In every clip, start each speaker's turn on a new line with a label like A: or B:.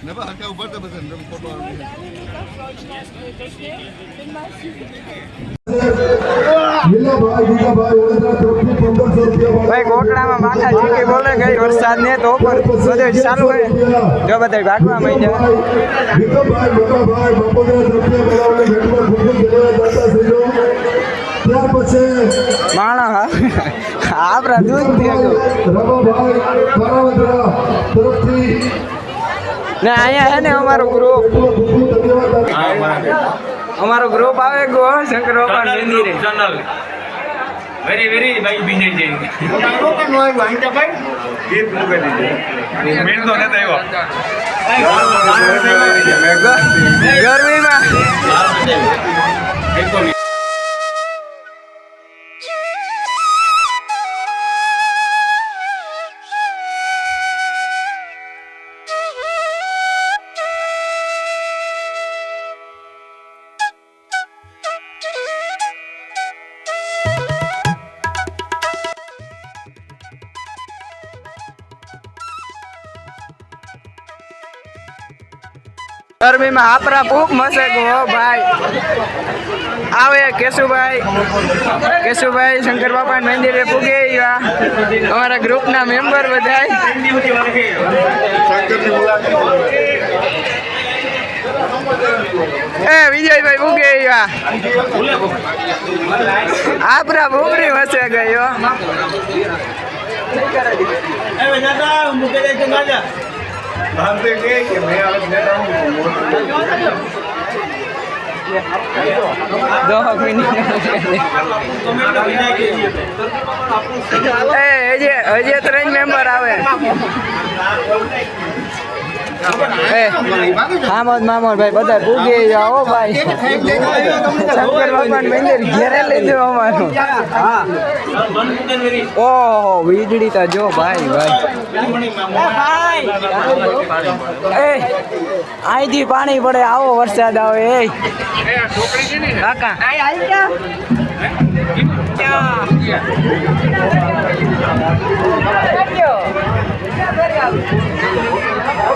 A: ને બા હરકા ઉપર
B: da તરફથી પંદરસો રૂપિયા
C: ભાઈ ગોટડામાં માથા ઝીકી બોલે ગઈ વરસાદ ને તો ઉપર બધે ચાલુ હોય જો બધા ભાગવા
B: મળી જાય
C: માણા હા આપણા દૂધ
B: તરફથી
C: ને અહીંયા હે ને અમારું ગ્રુપ અમારું ગ્રુપ આવે ગો શંકર ભગવાન મંદિરે.
D: વેરી વેરી ભાઈ બીજે જઈ મેં તો નતા આવ્યો.
C: ગરમીમાં આપણા ખૂબ મસે ગો ભાઈ. આવે કેશુભાઈ. કેશુભાઈ, શંકર બાપા મંદિરે પૂગે આવ્યા અમારા ગ્રુપના મેમ્બર બધાય. એ વિજયભાઈ ભૂગે આવ્યા આપરા ભૂમરી વસે ગયો દોહક મિનિટ એ હજી હજી ત્રણ મેમ્બર આવે એ મામદ મામદ ભાઈ, બધા ભૂગી જાઓ ભાઈ. શંકર ભગવાન મંદિર ઘેરે લીધું અમારું. ઓહો, વીજળી તો જો, ભાઈ ભાઈ. એ, અહીંથી પાણી પડે, આવો વરસાદ આવે, એ. કાકા.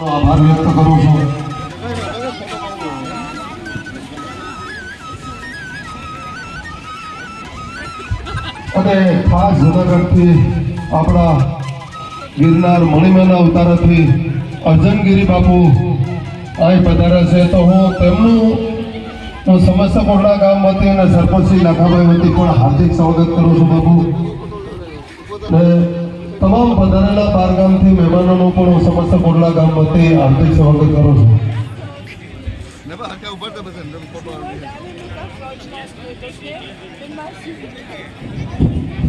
B: આભાર વ્યક્ત કરું છું. અને ખાસ જુનાગઢથી આપણા ગિરનાર મણિમાના અવતારથી અર્જનગીરી બાપુ અહીં પધાર્યા છે. તો હું તેમનું, હું કોટડા ગામ વતી અને સરપંચ શ્રી લાખાભાઈ વતી પણ હાર્દિક સ્વાગત કરું છું બાપુ. તમામ પધારેલા બાર ગામથી મહેમાનોનું પણ હું સમસ્ત કોટડા ગામ વતી હાર્દિક સ્વાગત કરું છું.
A: Thank બા